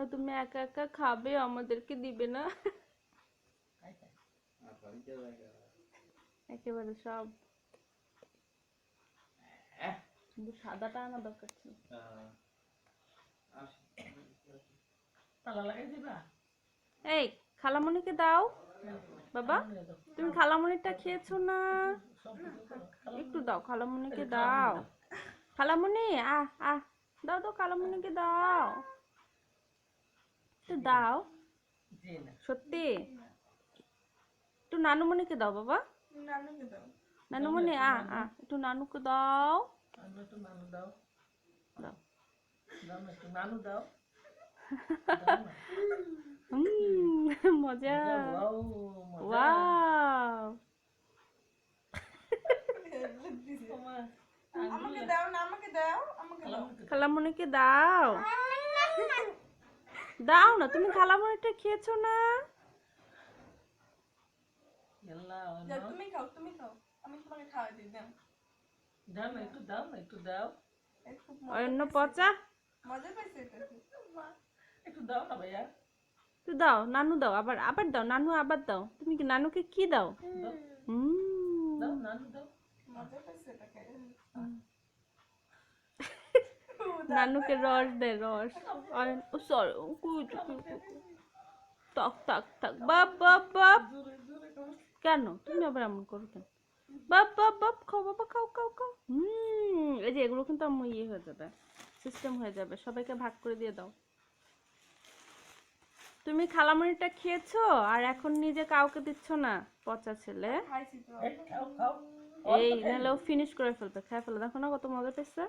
না তুমি একা একা খাবে, আমাদেরকে দিবে না। একেবারে সব। কিন্তু সাদাটা আনা দরকার ছিল। তালা লাগাই দিবা এই, খালামণিকে দাও। বাবা। তুমি খালামণিটা খেয়েছো না? একটু দাও, খালামণিকে দাও। খালামণি, আহ আহ, দাও দাও, খালামণিকে দাও। দাও। সত্যি? একটু নানুমণিকে দাও বাবা। নানুমণি আ আ একটু নানুকে দাও। মজা। ওয়াও। আমাকে দাও দাও খালামণিকে দাও। দাও না তুমি খালামণিটা খেয়েছো না? আল্লাহ, যাও, নাও। তুমি খাও তুমি খাও। আমি তোমাকে খাওয়াই দিই দাও দাও না একটু দাও না একটু দাও। অন্য পচা? মজা পাইছে একটু দাও না ভাইয়া। তুই দাও নানু দাও আবার আবার দাও নানু আবার দাও। তুমি কি নানুকে কি দাও? দাও নানু দাও মজা পাইছে এটা খাই নানুকে রস দে রস। সরি তাক তাক তাক বাপ বাপ বাপ। কেন? তুমি আবার এমন করো কেন? বাপ বাপ বাপ খাও বাবা খাও খাও খাও। হুম এই যে এগুলো কিন্তু আমার ইয়ে হয়ে যাবে সিস্টেম হয়ে যাবে। সবাইকে ভাগ করে দিয়ে দাও। তুমি খালামণিটা খেয়েছো আর এখন নিজে কাউকে দিচ্ছ না? পচা ছেলে। এই, নাহলে ও ফিনিশ করে ফেলবে। খাই ফেলে। দেখো না কত মজা পেয়েছে।